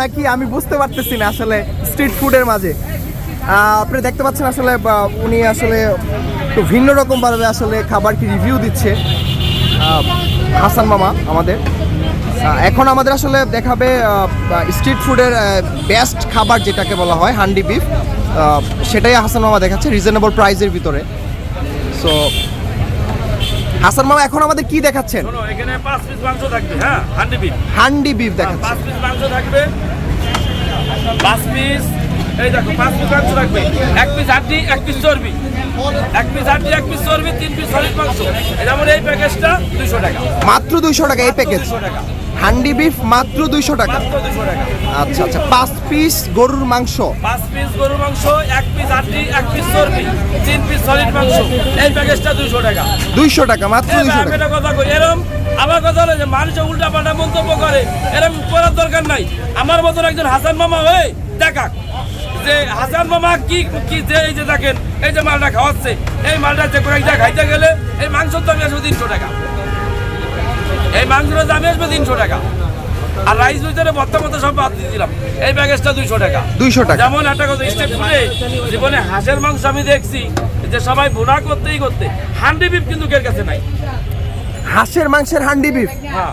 নাকি আমি বুঝতে পারতেছি না আসলে স্ট্রিট ফুডের মাঝে? আপনি দেখতে পাচ্ছেন আসলে উনি আসলে একটু ভিন্ন রকম ভাবে আসলে খাবার কি রিভিউ দিচ্ছে। হাসান মামা আমাদের। এখন আমাদের আসলে দেখাবে স্ট্রিট ফুডের বেস্ট খাবার যেটাকে বলা হয়, হান্ডি বিফ সেটাই হাসান মামা দেখাচ্ছে রিজনেবল প্রাইসের ভিতরে। সো হাসান মামা এখন আমাদের কি দেখাচ্ছেন? শোনো এখানে পাঁচ পিস মাংস থাকবে হ্যাঁ? হান্ডি পিস হান্ডি বিফ দেখাচ্ছেন পাঁচ পিস মাংস থাকবে। পাঁচ পিস এই দেখো পাঁচ পিস মাংস থাকবে। এক পিস হাড্ডি এক পিস চর্বি। এক পিস হাড্ডি এক পিস চর্বি তিন পিস সলিড মাংস। এই যেমন এই প্যাকেজটা দুশো টাকা। মাত্র দুইশো টাকা এই প্যাকেজ টাকা। হান্ডি বিফ মাত্র দুইশো টাকা। আচ্ছা আচ্ছা পাঁচ পিস গরুর মাংস। পাঁচ পিস গরু মাংস এক পিস হাড্ডি সলিড মাংস এই প্যাকেজটা দুশো টাকা। দুইশো টাকা মাত্র দুইশো টাকা। কথা কই এরম আমার কথা হলো যে মানুষ উল্টা পাল্টা মন্তব্য করে এরম করার দরকার নাই। আমার মতন একজন হাসান মামা হয়ে দেখাক। যে হাসান মামা কি কি যে এই যে দেখেন এই যে মালটা খাওয়াচ্ছে এই মালটা যে কয়েকটা খাইতে গেলে এই মাংসের দামে আসবে তিনশো টাকা। এই মাংসের দামে আসবে তিনশো টাকা। আর রাইস ভিতরে ভর্তা মতো সব বাদ দিয়েছিলাম এই প্যাকেজটা দুইশো টাকা। দুইশো টাকা। যেমন একটা কথা স্টেপ ফুডে জীবনে হাঁসের মাংস আমি দেখছি যে সবাই ভুনা করতেই করতে। হান্ডি বিপ কিন্তু কের কাছে নাই। হাঁসের মাংসের হান্ডি বিফ হ্যাঁ।